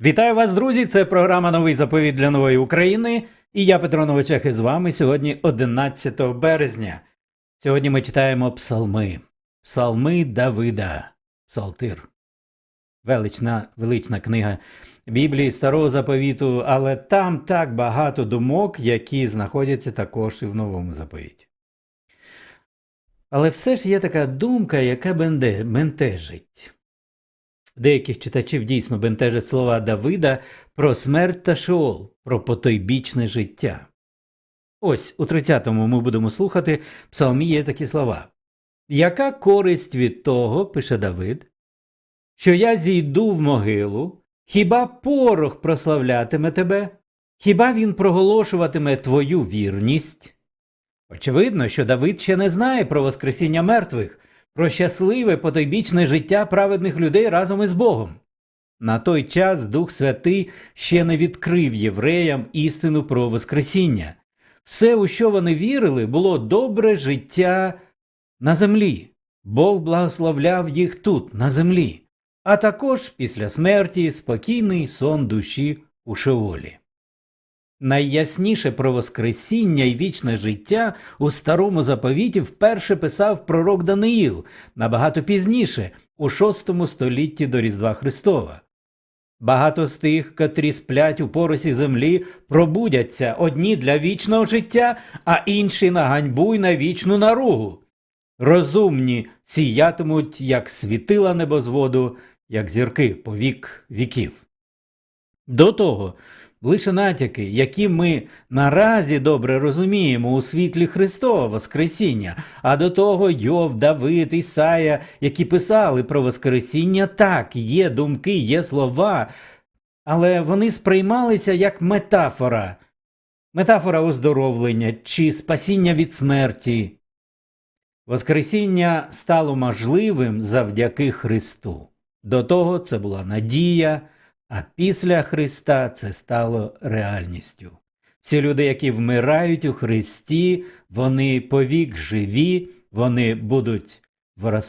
Вітаю вас, друзі! Це програма Новий заповіт для нової України. І я Петро Новичах із вами сьогодні 11 березня. Сьогодні ми читаємо псалми. Псалми Давида. Псалтир. Велична, велична книга Біблії Старого заповіту, але там так багато думок, які знаходяться також і в новому заповіті. Але все ж є така думка, яка бентежить. Деяких читачів дійсно бентежать слова Давида про смерть та Шеол, про потойбічне життя. Ось у 30-му ми будемо слухати псалмі є такі слова. Яка користь від того, пише Давид, що я зійду в могилу, хіба порох прославлятиме тебе, хіба він проголошуватиме твою вірність? Очевидно, що Давид ще не знає про Воскресіння мертвих, про щасливе потойбічне життя праведних людей разом із Богом. На той час Дух Святий ще не відкрив євреям істину про Воскресіння. Все, у що вони вірили, було добре життя на землі. Бог благословляв їх тут, на землі, а також після смерті спокійний сон душі у Шеолі. Найясніше про Воскресіння і вічне життя у старому заповіті вперше писав пророк Даниїл набагато пізніше, у VI столітті до Різдва Христова. Багато з тих, котрі сплять у поросі землі, пробудяться одні для вічного життя, а інші на ганьбу й на вічну наругу. Розумні сіятимуть, як світила небозводу, як зірки по вік віків. До того, лише натяки, які ми наразі добре розуміємо у світлі Христова Воскресіння, а до того Йов, Давид, Ісая, які писали про Воскресіння, так, є думки, є слова, але вони сприймалися як метафора, метафора оздоровлення чи спасіння від смерті. Воскресіння стало можливим завдяки Христу. До того це була надія, а після Христа це стало реальністю. Всі люди, які вмирають у Христі, вони повік живі, вони будуть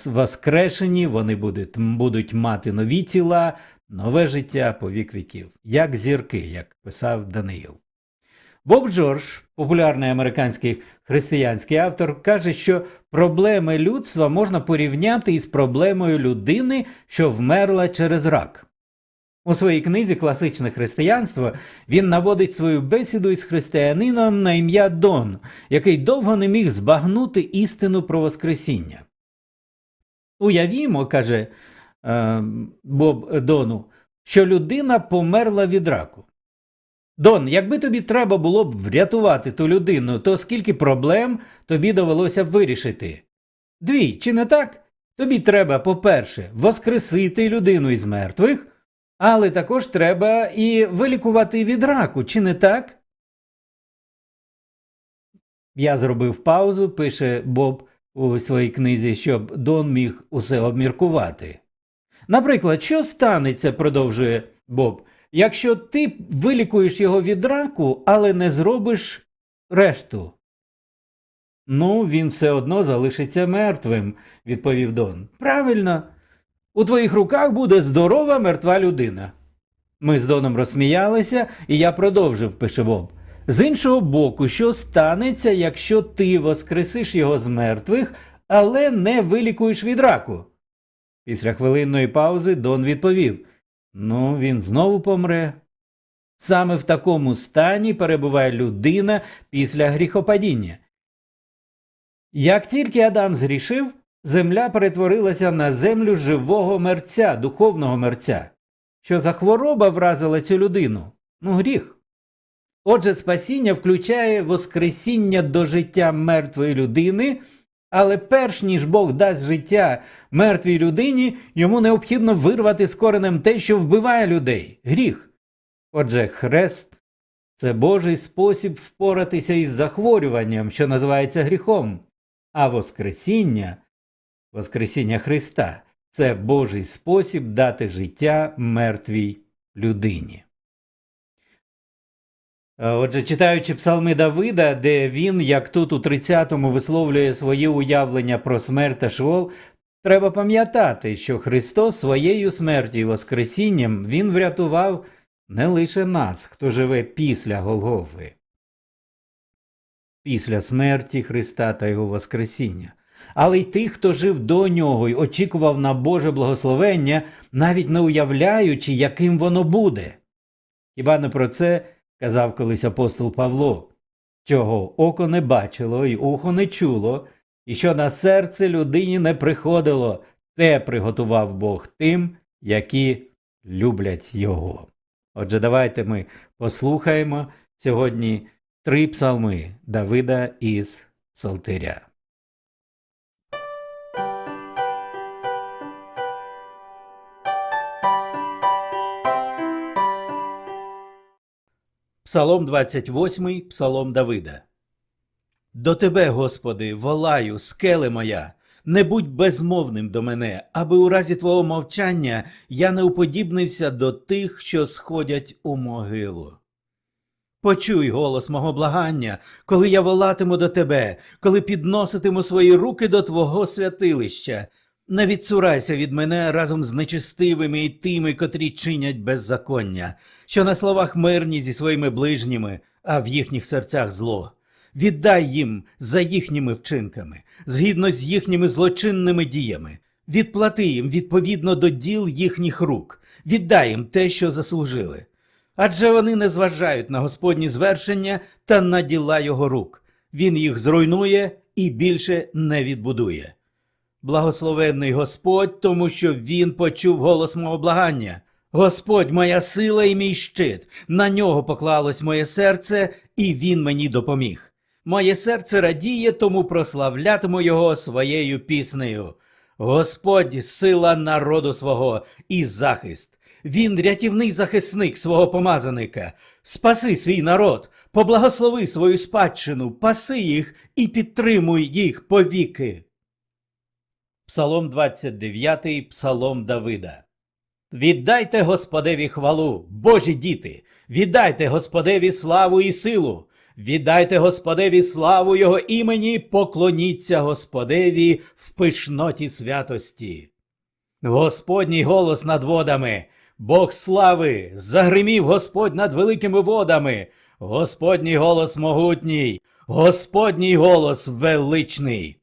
воскрешені, вони будуть, будуть мати нові тіла, нове життя по вік віків, як зірки, як писав Даниїл. Боб Джордж, популярний американський християнський автор, каже, що проблеми людства можна порівняти із проблемою людини, що вмерла через рак. У своїй книзі Класичне християнство він наводить свою бесіду із християнином на ім'я Дон, який довго не міг збагнути істину про Воскресіння. Уявімо, каже е, Боб Дону, що людина померла від раку. Дон, якби тобі треба було б врятувати ту людину, то скільки проблем тобі довелося вирішити? Дві, чи не так? Тобі треба, по-перше, воскресити людину із мертвих, але також треба і вилікувати від раку, чи не так? Я зробив паузу, пише Боб у своїй книзі, щоб Дон міг усе обміркувати. Наприклад, що станеться, продовжує Боб, якщо ти вилікуєш його від раку, але не зробиш решту? Ну, він все одно залишиться мертвим, відповів Дон. Правильно. У твоїх руках буде здорова мертва людина. Ми з Доном розсміялися, і я продовжив, пише Боб. З іншого боку, що станеться, якщо ти воскресиш його з мертвих, але не вилікуєш від раку? Після хвилинної паузи Дон відповів: Ну, він знову помре. Саме в такому стані перебуває людина після гріхопадіння. Як тільки Адам згрішив, земля перетворилася на землю живого мерця, духовного мерця. Що за хвороба вразила цю людину? Ну, гріх. Отже, спасіння включає воскресіння до життя мертвої людини, але перш ніж Бог дасть життя мертвій людині, йому необхідно вирвати з коренем те, що вбиває людей гріх. Отже, хрест це Божий спосіб впоратися із захворюванням, що називається гріхом, а Воскресіння, Воскресіння Христа це Божий спосіб дати життя мертвій людині. Е, Отже, читаючи псалми Давида, де він, як тут у 30-му, висловлює свої уявлення про смерть та Шеол, треба пам'ятати, що Христос своєю смертю і Воскресінням Він врятував не лише нас, хто живе після Голгофи, після смерті Христа та Його Воскресіння, але й тих, хто жив до нього й очікував на Боже благословення, навіть не уявляючи, яким воно буде. Хіба не про це казав колись апостол Павло, чого око не бачило і ухо не чуло, і що на серце людині не приходило, те приготував Бог тим, які люблять його. Отже, давайте ми послухаємо сьогодні три псалми Давида із Псалтиря. Псалом 28, Псалом Давида. До тебе, Господи, волаю, скеле моя, не будь безмовним до мене, аби у разі твого мовчання я не уподібнився до тих, що сходять у могилу. Почуй голос мого благання, коли я волатиму до тебе, коли підноситиму свої руки до твого святилища. Не відсурайся від мене разом з нечистивими і тими, котрі чинять беззаконня, що на словах мирні зі своїми ближніми, а в їхніх серцях зло. Віддай їм за їхніми вчинками, згідно з їхніми злочинними діями. Відплати їм відповідно до діл їхніх рук, віддай їм те, що заслужили. Адже вони не зважають на Господні звершення та на діла його рук. Він їх зруйнує і більше не відбудує. Благословенний Господь, тому що Він почув голос мого благання. Господь, моя сила і мій щит, на нього поклалось моє серце, і Він мені допоміг. Моє серце радіє, тому прославлятиму його своєю піснею. Господь сила народу свого і захист. Він рятівний захисник свого помазаника. Спаси свій народ, поблагослови свою спадщину, паси їх і підтримуй їх повіки. Псалом 29, Псалом Давида. Віддайте Господеві хвалу, Божі діти, віддайте Господеві славу і силу, віддайте Господеві славу Його імені, поклоніться Господеві в пишноті святості. Господній голос над водами, Бог слави, загримів Господь над великими водами, Господній голос могутній, Господній голос величний.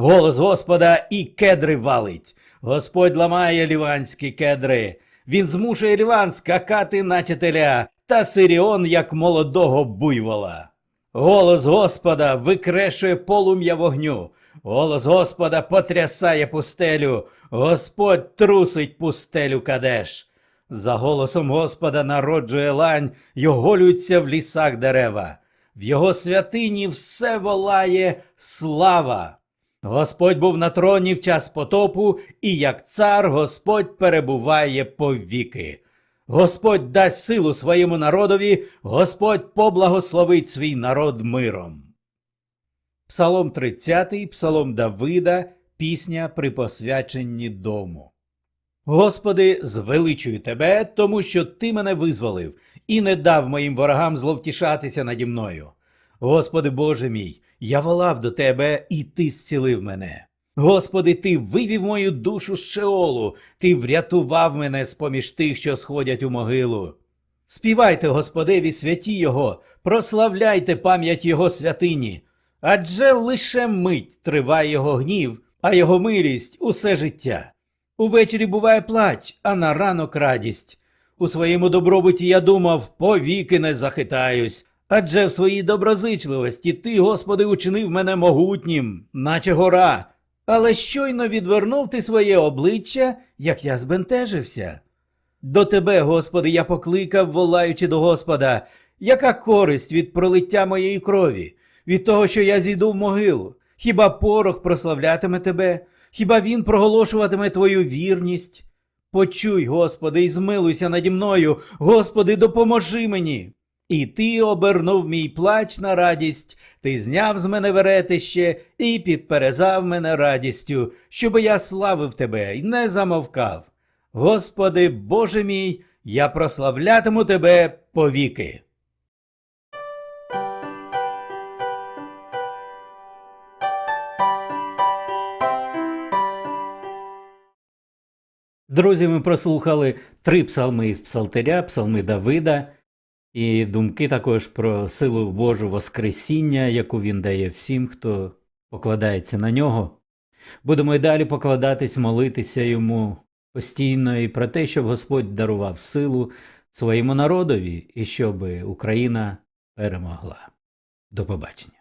Голос Господа і кедри валить. Господь ламає ліванські кедри. Він змушує ліван скакати, наче теля, та Сиріон, як молодого буйвола. Голос Господа викрешує полум'я вогню. Голос Господа потрясає пустелю. Господь трусить пустелю кадеш. За голосом Господа народжує лань, й оголюються в лісах дерева. В його святині все волає слава. Господь був на троні в час потопу, і як цар Господь перебуває повіки. Господь дасть силу своєму народові, Господь поблагословить свій народ миром. Псалом 30, Псалом Давида, пісня при посвяченні дому. Господи, звеличую тебе, тому що ти мене визволив і не дав моїм ворогам зловтішатися наді мною. Господи Боже мій, я волав до Тебе, і Ти зцілив мене. Господи, Ти вивів мою душу з Шеолу, Ти врятував мене з поміж тих, що сходять у могилу. Співайте Господеві святі Його, прославляйте пам'ять Його святині, адже лише мить триває його гнів, а його милість усе життя. Увечері буває плач, а на ранок радість. У своєму добробуті я думав, повіки не захитаюсь, Адже в своїй доброзичливості ти, Господи, учинив мене могутнім, наче гора, але щойно відвернув ти своє обличчя, як я збентежився. До тебе, Господи, я покликав, волаючи до Господа, яка користь від пролиття моєї крові, від того, що я зійду в могилу? Хіба порох прославлятиме тебе? Хіба він проголошуватиме твою вірність? Почуй, Господи, і змилуйся наді мною, Господи, допоможи мені. І ти обернув мій плач на радість, ти зняв з мене веретище і підперезав мене радістю, щоби я славив тебе і не замовкав. Господи, Боже мій, я прославлятиму тебе повіки. Друзі, ми прослухали три псалми із Псалтиря, псалми Давида, і думки також про силу Божу Воскресіння, яку він дає всім, хто покладається на нього. Будемо й далі покладатись, молитися йому постійно і про те, щоб Господь дарував силу своєму народові і щоб Україна перемогла. До побачення.